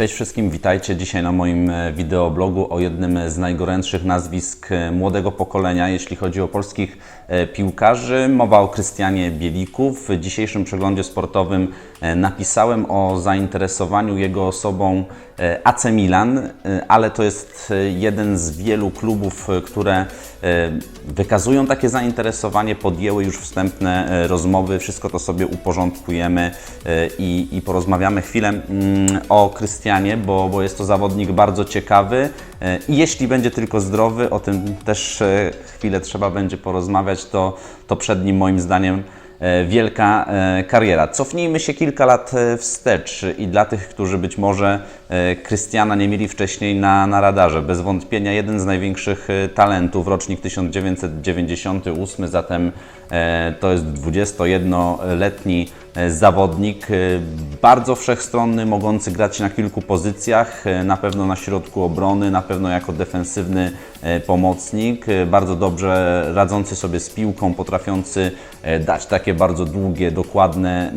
Cześć wszystkim, witajcie dzisiaj na moim e, wideoblogu o jednym z najgorętszych nazwisk e, młodego pokolenia, jeśli chodzi o polskich e, piłkarzy. Mowa o Krystianie Bieliku. W dzisiejszym przeglądzie sportowym napisałem o zainteresowaniu jego osobą AC Milan, e, ale to jest e, jeden z wielu klubów, e, które e, wykazują takie zainteresowanie, podjęły już wstępne e, rozmowy. Wszystko to sobie uporządkujemy e, i, i porozmawiamy chwilę mm, o Krystianie, bo, bo jest to zawodnik bardzo ciekawy e, i jeśli będzie tylko zdrowy, o tym też e, chwilę trzeba będzie porozmawiać, to, to przed nim moim zdaniem e, wielka e, kariera. Cofnijmy się kilka lat e, wstecz i dla tych, którzy być może e, Krystiana nie mieli wcześniej na, na radarze. Bez wątpienia jeden z największych e, talentów, rocznik 1998, zatem e, to jest 21-letni e, zawodnik, e, bardzo wszechstronny, mogący grać na kilku pozycjach, e, na pewno na środku obrony, na pewno jako defensywny e, pomocnik, e, bardzo dobrze radzący sobie z piłką, potrafiący e, dać takie bardzo długie, dokładne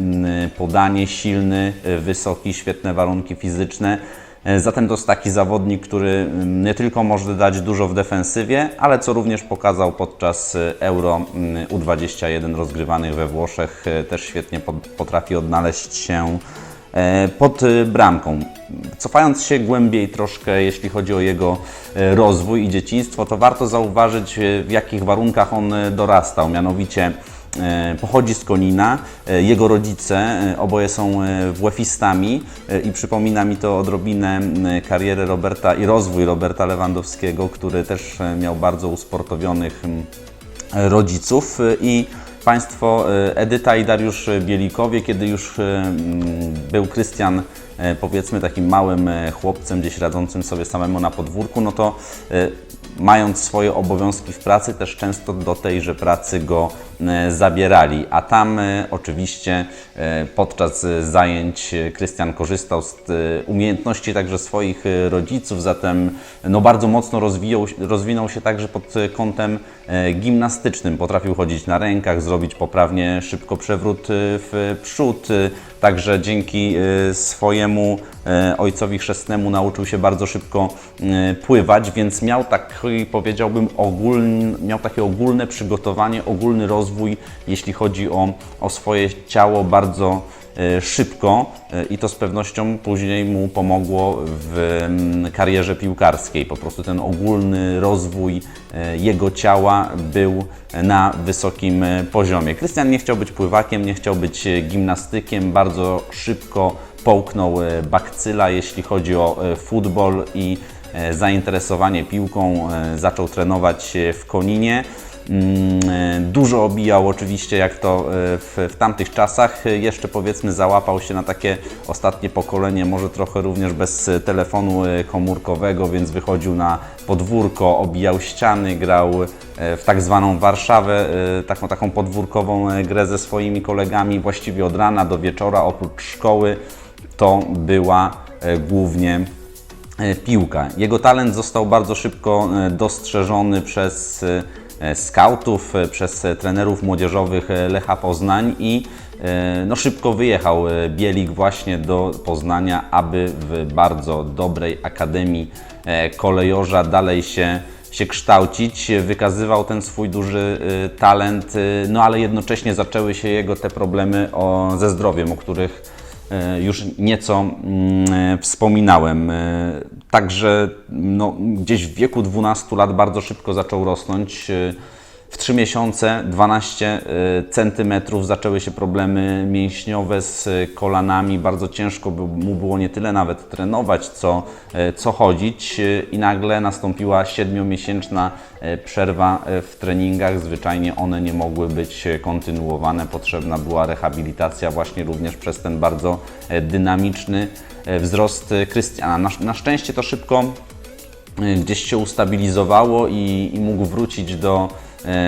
podanie, silny, e, wysoki, świetne warunki fizyczne. E, Zatem to jest taki zawodnik, który mm, nie tylko może dać dużo w defensywie, ale co również pokazał podczas e, Euro mm, U21 rozgrywanych we Włoszech, e, też świetnie potrafi odnaleźć się pod bramką. Cofając się głębiej troszkę, jeśli chodzi o jego rozwój i dzieciństwo, to warto zauważyć, w jakich warunkach on dorastał. Mianowicie Pochodzi z Konina. E, Jego rodzice e, oboje są e, WF-istami e, i przypomina mi to odrobinę karierę Roberta i rozwój Roberta Lewandowskiego, który też e, miał bardzo usportowionych rodziców e, i Państwo e, Edyta i Dariusz Bielikowie, kiedy już e, był Krystian e, powiedzmy takim małym e, chłopcem, gdzieś radzącym sobie samemu na podwórku, no to e, mając swoje obowiązki w pracy, też często do tejże pracy go e, zabierali. A tam e, oczywiście e, podczas e, zajęć e, Krystian korzystał z e, umiejętności także swoich e, rodziców, zatem no, bardzo mocno rozwijał, rozwinął się także pod e, kątem e, gimnastycznym. Potrafił chodzić na rękach, zrobić poprawnie szybko przewrót e, w przód. e, Także dzięki e, swojemu e, ojcowi chrzestnemu nauczył się bardzo szybko e, pływać, więc miał taki, powiedziałbym, ogólny, miał takie ogólne przygotowanie, ogólny rozwój, jeśli chodzi o, o swoje ciało bardzo e, szybko e, i to z pewnością później mu pomogło w mm, karierze piłkarskiej. Po prostu ten ogólny rozwój e, jego ciała był na wysokim e, poziomie. Krystian nie chciał być pływakiem, nie chciał być e, gimnastykiem, bardzo szybko połknął e, bakcyla, jeśli chodzi o e, futbol i e, zainteresowanie piłką. e, Zaczął trenować e, w Koninie. Mm, e, Dużo obijał oczywiście, jak to e, w, w tamtych czasach. E, Jeszcze powiedzmy załapał się na takie ostatnie pokolenie, może trochę również bez telefonu komórkowego, więc wychodził na podwórko, obijał ściany, grał w tak zwaną Warszawę, taką, taką podwórkową grę ze swoimi kolegami właściwie od rana do wieczora, oprócz szkoły. To była głównie piłka. Jego talent został bardzo szybko dostrzeżony przez skautów, e, przez e, trenerów młodzieżowych e, Lecha Poznań i e, no, szybko wyjechał e, Bielik właśnie do Poznania, aby w bardzo dobrej akademii e, kolejorza dalej się się kształcić, wykazywał ten swój duży e, talent, e, no ale jednocześnie zaczęły się jego te problemy o, ze zdrowiem, o których e, już nieco mm, e, wspominałem. Także no, gdzieś w wieku 12 lat bardzo szybko zaczął rosnąć. W 3 miesiące 12 e, centymetrów zaczęły się problemy mięśniowe z e, kolanami. Bardzo ciężko mu było nie tyle nawet trenować, co, e, co chodzić. I nagle nastąpiła 7-miesięczna e, przerwa w treningach. Zwyczajnie one nie mogły być kontynuowane. Potrzebna była rehabilitacja właśnie również przez ten bardzo dynamiczny wzrost Krystiana. Na, na szczęście to szybko gdzieś się ustabilizowało i, i mógł wrócić do,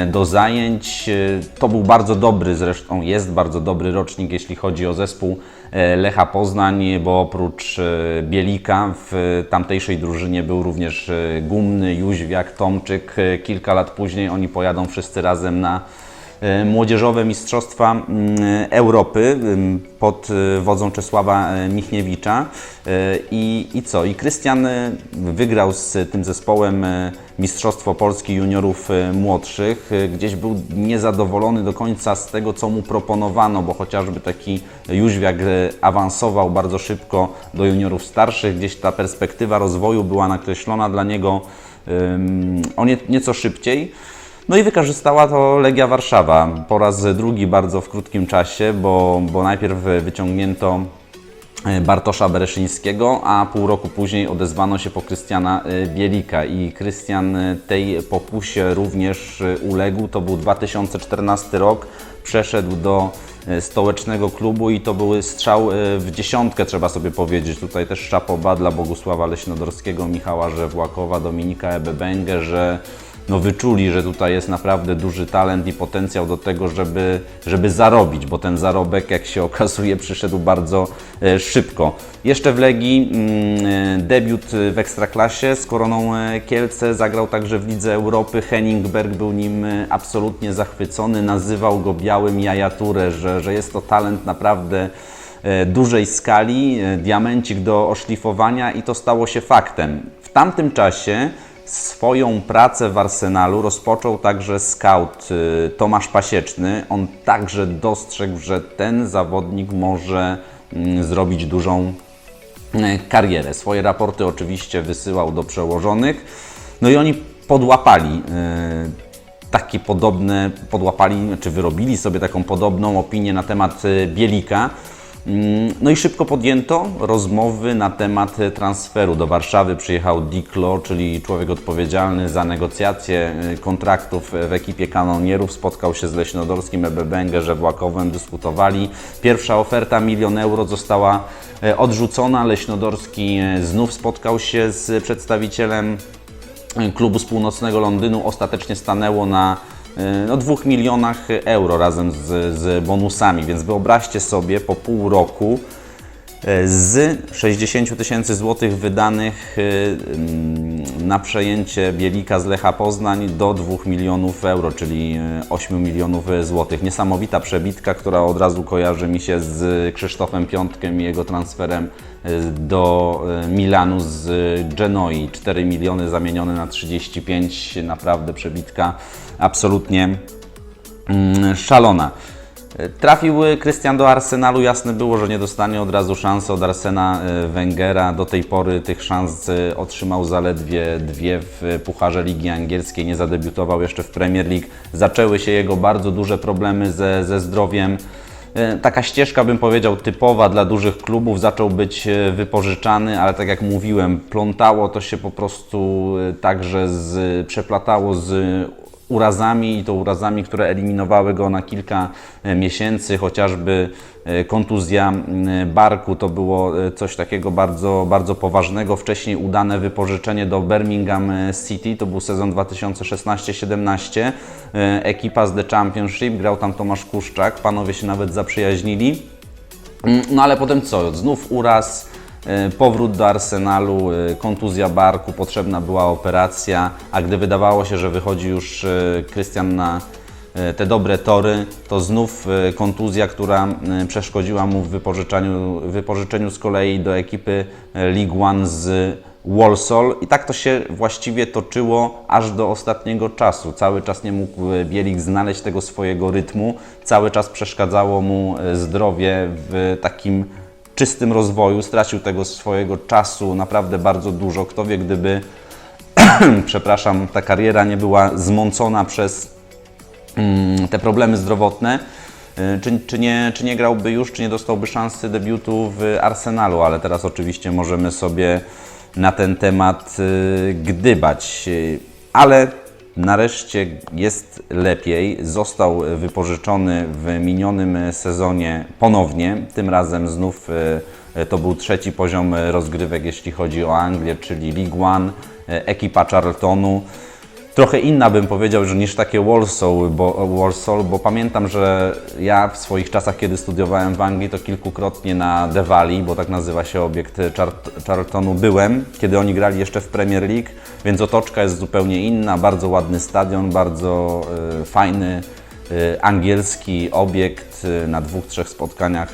do zajęć. E, To był bardzo dobry, zresztą jest bardzo dobry rocznik, jeśli chodzi o zespół e, Lecha Poznań, bo oprócz e, Bielika w tamtejszej drużynie był również e, Gumny, Jóźwiak, Tomczyk. E, Kilka lat później oni pojadą wszyscy razem na e, młodzieżowe Mistrzostwa mm, Europy pod e, wodzą Czesława e, Michniewicza. E, I, I co? I Krystian e, wygrał z tym zespołem e, Mistrzostwo Polski Juniorów e, Młodszych. E, Gdzieś był niezadowolony do końca z tego, co mu proponowano, bo chociażby taki Jóźwiak e, awansował bardzo szybko do juniorów starszych. Gdzieś ta perspektywa rozwoju była nakreślona dla niego o nie, nieco szybciej. No i wykorzystała to Legia Warszawa po raz drugi bardzo w krótkim czasie, bo, bo najpierw wyciągnięto e, Bartosza Bereszyńskiego, a pół roku później odezwano się po Krystiana e, Bielika i Krystian e, tej popusie również uległ. To był 2014 rok, przeszedł do stołecznego klubu i to był strzał w dziesiątkę, trzeba sobie powiedzieć. Tutaj też szapoba dla Bogusława Leśnodorskiego, Michała Żewłakowa, Dominika Ebebęgę, że no wyczuli, że tutaj jest naprawdę duży talent i potencjał do tego, żeby, żeby zarobić, bo ten zarobek, jak się okazuje, przyszedł bardzo e, szybko. Jeszcze w Legii mm, e, debiut w Ekstraklasie z Koroną e, Kielce, zagrał także w Lidze Europy. Henningberg był nim absolutnie zachwycony, nazywał go białym jajaturę, że, że jest to talent naprawdę dużej skali, diamencik do oszlifowania i to stało się faktem. W tamtym czasie swoją pracę w Arsenalu rozpoczął także scout y, Tomasz Pasieczny. On także dostrzegł, że ten zawodnik może mm, zrobić dużą e, karierę. Swoje raporty oczywiście wysyłał do przełożonych. No i oni podłapali e, takie podobne, podłapali, czy wyrobili sobie taką podobną opinię na temat Bielika. Mm, No i szybko podjęto rozmowy na temat e, transferu. Do Warszawy przyjechał Diklo, czyli człowiek odpowiedzialny za negocjacje e, kontraktów w ekipie kanonierów. Spotkał się z Leśnodorskim, Ebebęgę, Żewłakowem, dyskutowali. Pierwsza oferta, milion euro, została e, odrzucona. Leśnodorski e, znów spotkał się z przedstawicielem klubu z północnego Londynu ostatecznie stanęło na e, no, 2 milionach euro razem z, z bonusami, więc wyobraźcie sobie po pół roku e, z 60 tysięcy złotych wydanych e, na przejęcie Bielika z Lecha Poznań do 2 milionów euro, czyli e, 8 milionów złotych. Niesamowita przebitka, która od razu kojarzy mi się z Krzysztofem Piątkiem i jego transferem e, do e, Milanu z Genoi. 4 miliony zamienione na 35, naprawdę przebitka absolutnie mm, szalona. Trafił Krystian do Arsenalu, jasne było, że nie dostanie od razu szansy od Arsena e, Wengera. Do tej pory tych szans e, otrzymał zaledwie dwie w Pucharze Ligi Angielskiej, nie zadebiutował jeszcze w Premier League. Zaczęły się jego bardzo duże problemy ze, ze zdrowiem. E, Taka ścieżka, bym powiedział, typowa dla dużych klubów. Zaczął być wypożyczany, ale tak jak mówiłem, plątało to się po prostu także z, przeplatało z urazami i to urazami, które eliminowały go na kilka e, miesięcy, chociażby e, kontuzja barku to było e, coś takiego bardzo, bardzo poważnego. Wcześniej udane wypożyczenie do Birmingham City, to był sezon 2016-17. E, Ekipa z The Championship, grał tam Tomasz Kuszczak, panowie się nawet zaprzyjaźnili. Mm, No ale potem co? Znów uraz, powrót do Arsenalu, e, kontuzja barku, potrzebna była operacja, a gdy wydawało się, że wychodzi już e, Krystian na e, te dobre tory, to znów e, kontuzja, która e, przeszkodziła mu w wypożyczeniu, wypożyczeniu z kolei do ekipy e, League One z Walsall i tak to się właściwie toczyło aż do ostatniego czasu. Cały czas nie mógł e, Bielik znaleźć tego swojego rytmu, cały czas przeszkadzało mu e, zdrowie w takim czystym rozwoju, stracił tego swojego czasu naprawdę bardzo dużo. Kto wie, gdyby, przepraszam, ta kariera nie była zmącona przez mm, te problemy zdrowotne, y, czy, czy, nie, czy nie grałby już, czy nie dostałby szansy debiutu w Arsenalu, ale teraz oczywiście możemy sobie na ten temat y, gdybać. Y, Ale nareszcie jest lepiej. Został wypożyczony w minionym sezonie ponownie. Tym razem znów y, to był trzeci poziom rozgrywek, jeśli chodzi o Anglię, czyli League One, y, ekipa Charltonu trochę inna bym powiedział, że niż takie Walsall, bo, Walsall, bo pamiętam, że ja w swoich czasach, kiedy studiowałem w Anglii, to kilkukrotnie na Valley, bo tak nazywa się obiekt Char- Charltonu, byłem, kiedy oni grali jeszcze w Premier League, więc otoczka jest zupełnie inna, bardzo ładny stadion, bardzo y, fajny y, angielski obiekt. Na dwóch, trzech spotkaniach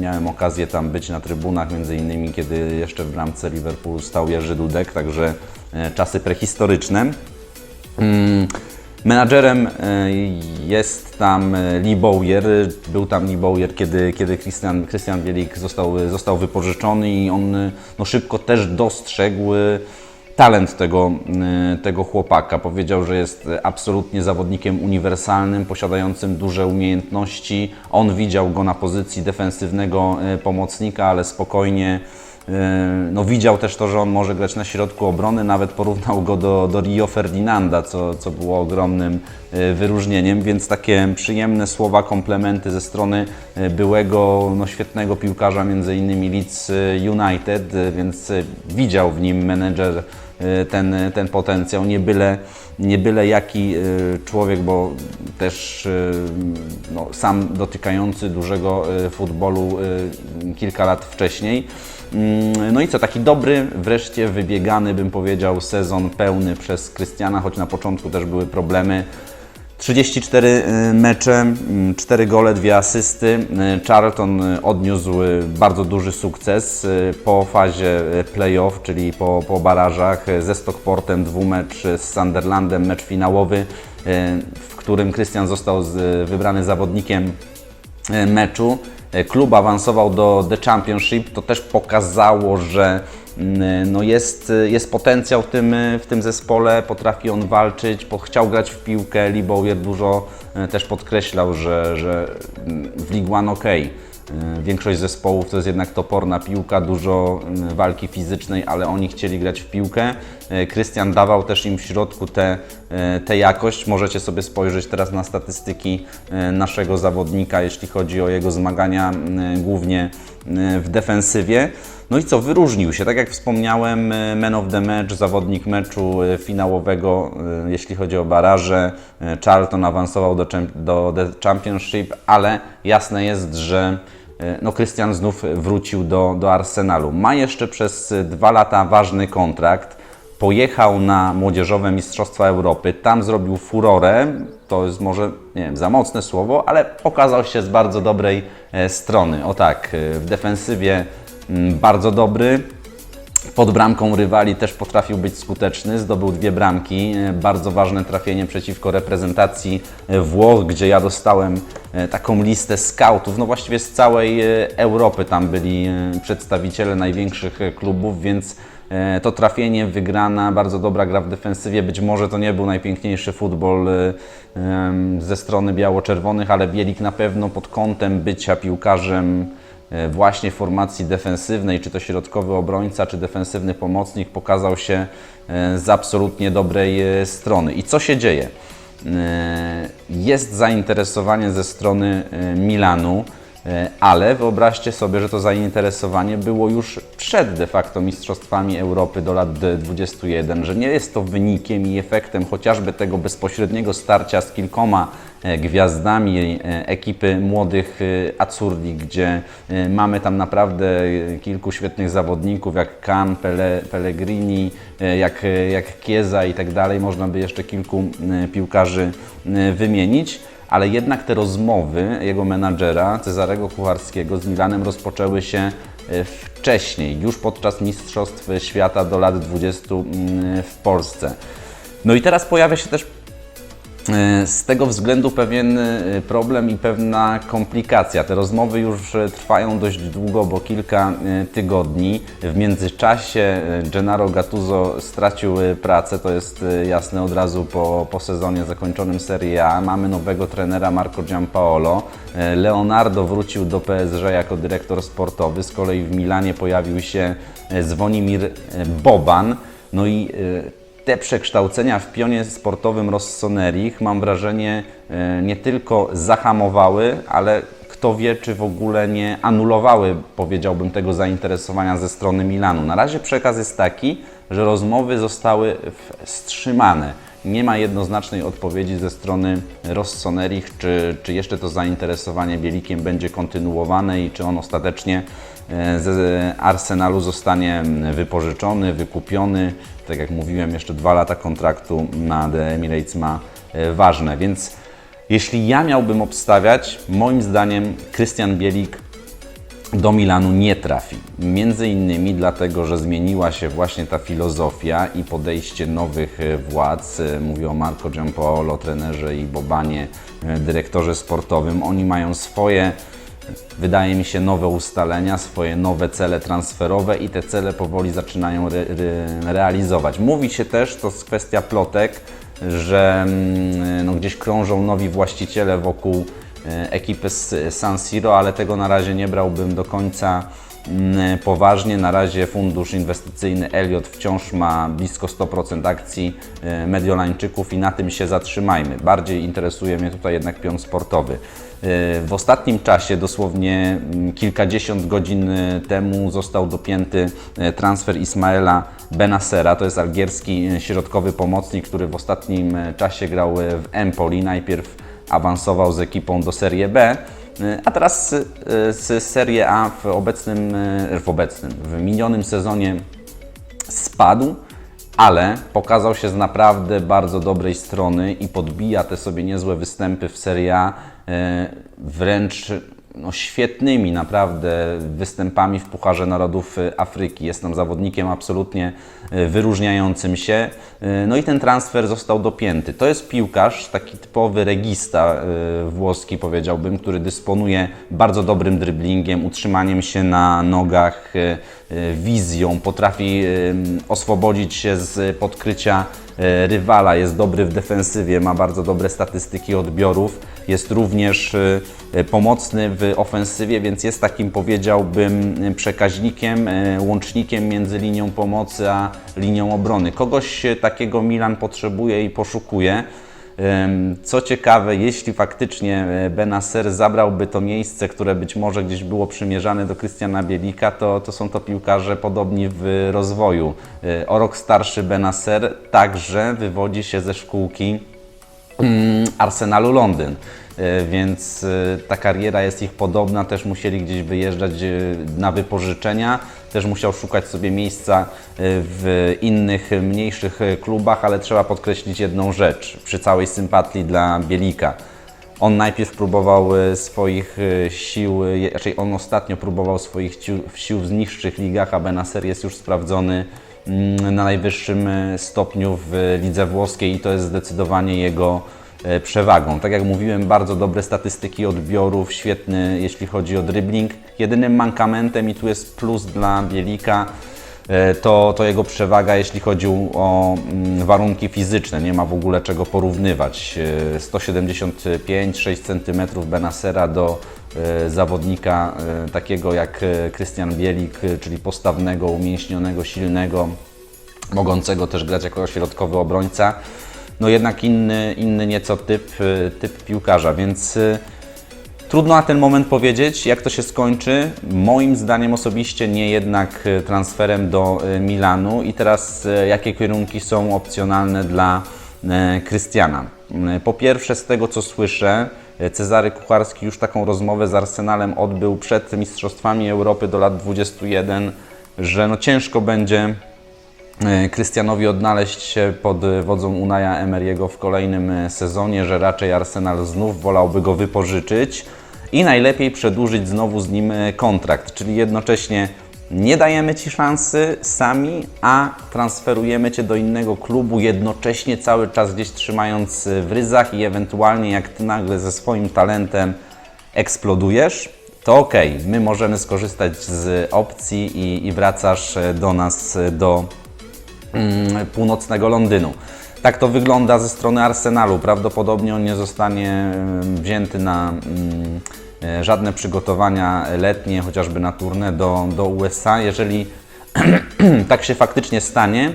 miałem okazję tam być na trybunach, między innymi kiedy jeszcze w bramce Liverpoolu stał Jerzy Dudek, także czasy prehistoryczne. Mm, Menadżerem y, jest tam y, Lee Bowyer. Był tam Lee Bowyer, kiedy, kiedy Christian, Christian Bielik został, został wypożyczony i on no, szybko też dostrzegł y, talent tego, tego chłopaka. Powiedział, że jest absolutnie zawodnikiem uniwersalnym, posiadającym duże umiejętności. On widział go na pozycji defensywnego pomocnika, ale spokojnie no, widział też to, że on może grać na środku obrony, nawet porównał go do, do Rio Ferdinanda, co, co było ogromnym y, wyróżnieniem, więc takie przyjemne słowa, komplementy ze strony y, byłego no, świetnego piłkarza, między innymi Leeds United, więc widział w nim menedżer ten, ten potencjał, nie byle, nie byle jaki człowiek, bo też no, sam dotykający dużego futbolu kilka lat wcześniej. Mm, No i co, taki dobry, wreszcie wybiegany, bym powiedział, sezon pełny przez Krystiana, choć na początku też były problemy. 34 y, mecze, 4 gole, 2 asysty. Y, Charlton y, odniósł bardzo duży sukces po fazie playoff, czyli po, po barażach ze Stockportem, dwumecz z Sunderlandem, mecz finałowy, w którym Krystian został wybrany zawodnikiem meczu. E, Klub awansował do The Championship. To też pokazało, że mm, no jest, jest potencjał w tym, w tym zespole, potrafi on walczyć, chciał grać w piłkę. Lee Bowyer dużo e, też podkreślał, że, że mm, w League One ok. Większość zespołów to jest jednak toporna piłka, dużo mm, walki fizycznej, ale oni chcieli grać w piłkę. E, Krystian dawał też im w środku tę te, te jakość. Możecie sobie spojrzeć teraz na statystyki e, naszego zawodnika, jeśli chodzi o jego zmagania głównie w defensywie. No i co, wyróżnił się. Tak jak wspomniałem, e, man of the match, zawodnik meczu e, finałowego, e, jeśli chodzi o baraże. E, Charlton awansował do, do The Championship, ale jasne jest, że E, no Krystian znów wrócił do, do Arsenalu. Ma jeszcze przez e, dwa lata ważny kontrakt. Pojechał na młodzieżowe Mistrzostwa Europy, tam zrobił furorę. To jest może, nie wiem, za mocne słowo, ale pokazał się z bardzo dobrej e, strony. O tak, e, w defensywie mm, bardzo dobry, pod bramką rywali też potrafił być skuteczny, zdobył dwie bramki. E, Bardzo ważne trafienie przeciwko reprezentacji e, Włoch, gdzie ja dostałem e, taką listę scoutów. No właściwie z całej Europy tam byli przedstawiciele największych klubów, więc to trafienie, wygrana, bardzo dobra gra w defensywie. Być może to nie był najpiękniejszy futbol ze strony biało-czerwonych, ale Bielik na pewno pod kątem bycia piłkarzem właśnie formacji defensywnej, czy to środkowy obrońca, czy defensywny pomocnik, pokazał się e, z absolutnie dobrej e, strony. I co się dzieje? E, Jest zainteresowanie ze strony e, Milanu, e, ale wyobraźcie sobie, że to zainteresowanie było już przed de facto Mistrzostwami Europy do lat 21, że nie jest to wynikiem i efektem chociażby tego bezpośredniego starcia z kilkoma e, gwiazdami e, ekipy młodych e, Azzurri, gdzie e, mamy tam naprawdę e, kilku świetnych zawodników, jak Kan, Pele, Pellegrini, e, jak, e, jak Chiesa i tak dalej. Można by jeszcze kilku e, piłkarzy e, wymienić. Ale jednak te rozmowy jego menadżera, Cezarego Kucharskiego z Milanem rozpoczęły się e, wcześniej, już podczas Mistrzostw Świata do lat 20 mm, w Polsce. No i teraz pojawia się też E, Z tego względu pewien e, problem i pewna komplikacja. Te rozmowy już e, trwają dość długo, bo kilka e, tygodni. W międzyczasie e, Gennaro Gattuso stracił e, pracę, to jest e, jasne od razu po, po sezonie zakończonym Serie A. Mamy nowego trenera Marco Giampaolo. E, Leonardo wrócił do PSG jako dyrektor sportowy, z kolei w Milanie pojawił się e, Zwonimir e, Boban. No i e, te przekształcenia w pionie sportowym Rossoneri, mam wrażenie, e, nie tylko zahamowały, ale kto wie, czy w ogóle nie anulowały, powiedziałbym, tego zainteresowania ze strony Milanu. Na razie przekaz jest taki, że rozmowy zostały wstrzymane. Nie ma jednoznacznej odpowiedzi ze strony Rossonerich, czy, czy jeszcze to zainteresowanie Bielikiem będzie kontynuowane i czy on ostatecznie z Arsenalu zostanie wypożyczony, wykupiony. Tak jak mówiłem, jeszcze dwa lata kontraktu na The Emirates ma e, ważne, więc Jeśli ja miałbym obstawiać, moim zdaniem Krystian Bielik do Milanu nie trafi. Między innymi dlatego, że zmieniła się właśnie ta filozofia i podejście nowych e, władz. E, Mówię o Marco Giampaolo, trenerze i Bobanie, e, dyrektorze sportowym. Oni mają swoje, wydaje mi się, nowe ustalenia, swoje nowe cele transferowe i te cele powoli zaczynają re, re, realizować. Mówi się też, to jest kwestia plotek, że mm, no, gdzieś krążą nowi właściciele wokół e, ekipy z San Siro, ale tego na razie nie brałbym do końca mm, poważnie. Na razie fundusz inwestycyjny Elliot wciąż ma blisko 100% akcji e, Mediolańczyków i na tym się zatrzymajmy. Bardziej interesuje mnie tutaj jednak pion sportowy. E, W ostatnim czasie, dosłownie mm, kilkadziesiąt godzin e, temu, został dopięty e, transfer Ismaela Benasera. To jest algierski środkowy pomocnik, który w ostatnim czasie grał w Empoli. Najpierw awansował z ekipą do Serie B, a teraz z Serie A w obecnym, w obecnym, w minionym sezonie spadł, ale pokazał się z naprawdę bardzo dobrej strony i podbija te sobie niezłe występy w Serie A wręcz no, świetnymi naprawdę występami w Pucharze Narodów e, Afryki. Jest tam zawodnikiem absolutnie e, wyróżniającym się. E, No i ten transfer został dopięty. To jest piłkarz, taki typowy regista e, włoski powiedziałbym, który dysponuje bardzo dobrym dribblingiem, utrzymaniem się na nogach, e, e, wizją, potrafi e, oswobodzić się z podkrycia e, rywala, jest dobry w defensywie, ma bardzo dobre statystyki odbiorów, jest również e, pomocny w ofensywie, więc jest takim powiedziałbym przekaźnikiem, e, łącznikiem między linią pomocy a linią obrony. Kogoś e, takiego Milan potrzebuje i poszukuje. Co ciekawe, jeśli faktycznie e, Benacer zabrałby to miejsce, które być może gdzieś było przymierzane do Krystiana Bielika, to, to są to piłkarze podobni w rozwoju. E, O rok starszy Benacer także wywodzi się ze szkółki mm, Arsenalu Londyn. E, Więc ta kariera jest ich podobna, też musieli gdzieś wyjeżdżać na wypożyczenia, też musiał szukać sobie miejsca e, w innych mniejszych e, klubach, ale trzeba podkreślić jedną rzecz przy całej sympatii dla Bielika. On najpierw próbował e, swoich sił, raczej on ostatnio próbował swoich sił w niższych ligach, a Benacer jest już sprawdzony mm, na najwyższym stopniu w lidze włoskiej i to jest zdecydowanie jego przewagą. Tak jak mówiłem, bardzo dobre statystyki odbiorów, świetny jeśli chodzi o dribbling. Jedynym mankamentem i tu jest plus dla Bielika, e, to, to jego przewaga, jeśli chodzi o mm, warunki fizyczne. Nie ma w ogóle czego porównywać. E, 175-6 cm Benasera do e, zawodnika e, takiego jak e, Krystian Bielik, e, czyli postawnego, umięśnionego, silnego, mogącego też grać jako środkowy obrońca. No jednak inny, inny nieco typ, e, typ piłkarza, więc e, Trudno na ten moment powiedzieć, jak to się skończy. Moim zdaniem osobiście nie jednak e, transferem do Milanu. I teraz jakie kierunki są opcjonalne dla Krystiana? Po pierwsze, z tego co słyszę, Cezary Kucharski już taką rozmowę z Arsenalem odbył przed Mistrzostwami Europy do lat 21, że no ciężko będzie Krystianowi odnaleźć się pod wodzą Unaja Emery'ego w kolejnym e, sezonie, że raczej Arsenal znów wolałby go wypożyczyć i najlepiej przedłużyć znowu z nim e, kontrakt, czyli jednocześnie nie dajemy Ci szansy sami, a transferujemy Cię do innego klubu, jednocześnie cały czas gdzieś trzymając e, w ryzach i ewentualnie jak Ty nagle ze swoim talentem eksplodujesz, to ok, my możemy skorzystać z opcji i, i wracasz e, do nas e, do północnego Londynu. Tak to wygląda ze strony Arsenalu. Prawdopodobnie on nie zostanie mm, wzięty na mm, e, żadne przygotowania letnie, chociażby na turnę do, do USA. Jeżeli tak się faktycznie stanie,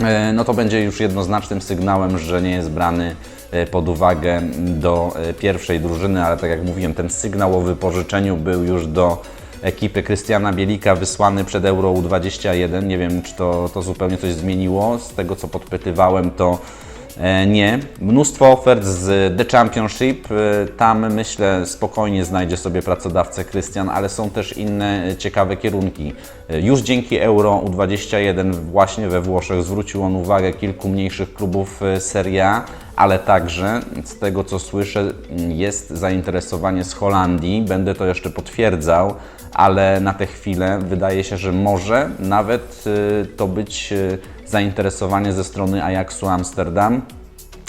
e, no to będzie już jednoznacznym sygnałem, że nie jest brany e, pod uwagę do pierwszej drużyny, ale tak jak mówiłem, ten sygnał o wypożyczeniu był już do ekipy Krystiana Bielika wysłany przed Euro U21. Nie wiem, czy to, to zupełnie coś zmieniło. Z tego, co podpytywałem, to E, Nie. Mnóstwo ofert z The Championship. E, Tam myślę spokojnie znajdzie sobie pracodawcę Krystian, ale są też inne e, ciekawe kierunki. Już dzięki Euro U21 właśnie we Włoszech zwrócił on uwagę kilku mniejszych klubów Serie A, ale także z tego co słyszę jest zainteresowanie z Holandii. Będę to jeszcze potwierdzał, ale na tę chwilę wydaje się, że może nawet e, to być e, zainteresowanie ze strony Ajaxu Amsterdam.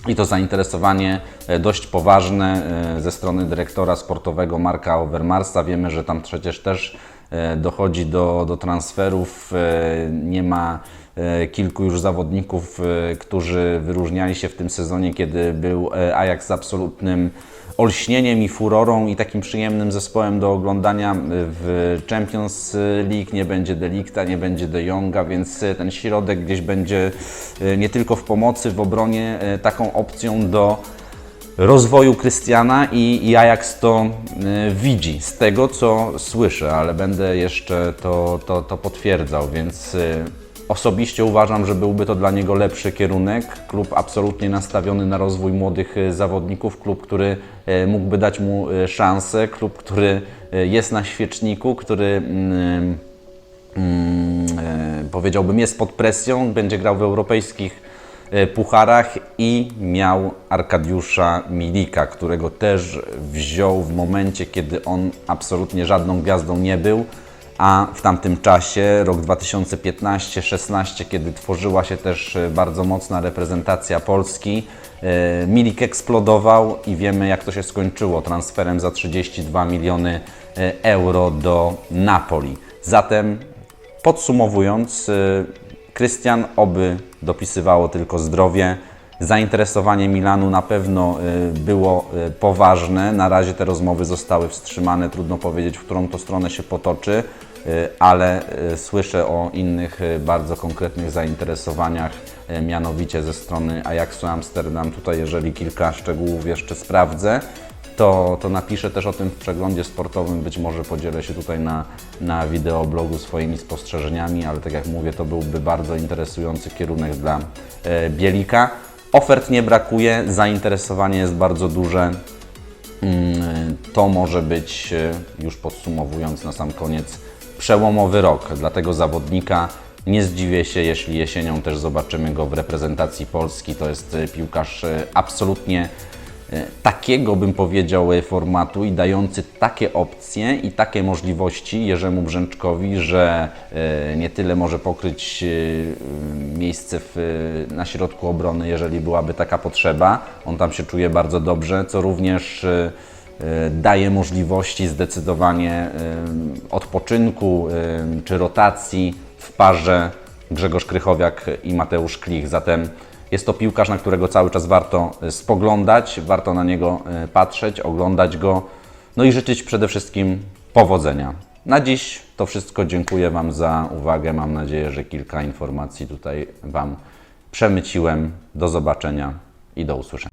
I to zainteresowanie e, dość poważne ze strony dyrektora sportowego Marka Overmarsa. Wiemy, że tam przecież też dochodzi do, do transferów. Nie ma kilku już zawodników, e, którzy wyróżniali się w tym sezonie, kiedy był e, Ajax absolutnym olśnieniem i furorą i takim przyjemnym zespołem do oglądania w Champions League. Nie będzie Delikta, nie będzie De Jonga, więc ten środek gdzieś będzie e, nie tylko w pomocy, w obronie e, taką opcją do rozwoju Krystiana i, Ajax to e, widzi z tego, co słyszę, ale będę jeszcze to, to, to potwierdzał, więc e, osobiście uważam, że byłby to dla niego lepszy kierunek. Klub absolutnie nastawiony na rozwój młodych e, zawodników, klub, który e, mógłby dać mu e, szansę, klub, który jest na świeczniku, który mm, mm, powiedziałbym jest pod presją, będzie grał w europejskich pucharach i miał Arkadiusza Milika, którego też wziął w momencie, kiedy on absolutnie żadną gwiazdą nie był, a w tamtym czasie, rok 2015-16, kiedy tworzyła się też e, bardzo mocna reprezentacja Polski, e, Milik eksplodował i wiemy jak to się skończyło transferem za 32 miliony e, euro do Napoli. Zatem Podsumowując, Krystian oby dopisywało tylko zdrowie. Zainteresowanie Milanu na pewno było poważne. Na razie te rozmowy zostały wstrzymane. Trudno powiedzieć, w którą to stronę się potoczy, ale y, słyszę o innych y, bardzo konkretnych zainteresowaniach, mianowicie ze strony Ajaxu Amsterdam. Tutaj, jeżeli kilka szczegółów jeszcze sprawdzę, to, to napiszę też o tym w przeglądzie sportowym. Być może podzielę się tutaj na, na wideoblogu swoimi spostrzeżeniami, ale tak jak mówię, to byłby bardzo interesujący kierunek dla e, Bielika. Ofert nie brakuje, zainteresowanie jest bardzo duże. Mm, To może być, e, już podsumowując na sam koniec, przełomowy rok dla tego zawodnika. Nie zdziwię się, jeśli jesienią też zobaczymy go w reprezentacji Polski. To jest e, piłkarz e, absolutnie e, takiego, bym powiedział, formatu i dający takie opcje i takie możliwości Jerzemu Brzęczkowi, że nie tyle może pokryć miejsce w, na środku obrony, jeżeli byłaby taka potrzeba. On tam się czuje bardzo dobrze, co również daje możliwości zdecydowanie e, odpoczynku e, czy rotacji w parze Grzegorz Krychowiak i Mateusz Klich. Zatem jest to piłkarz, na którego cały czas warto e, spoglądać, warto na niego e, patrzeć, oglądać go, no i życzyć przede wszystkim powodzenia. Na dziś to wszystko. Dziękuję Wam za uwagę. Mam nadzieję, że kilka informacji tutaj Wam przemyciłem. Do zobaczenia i do usłyszenia.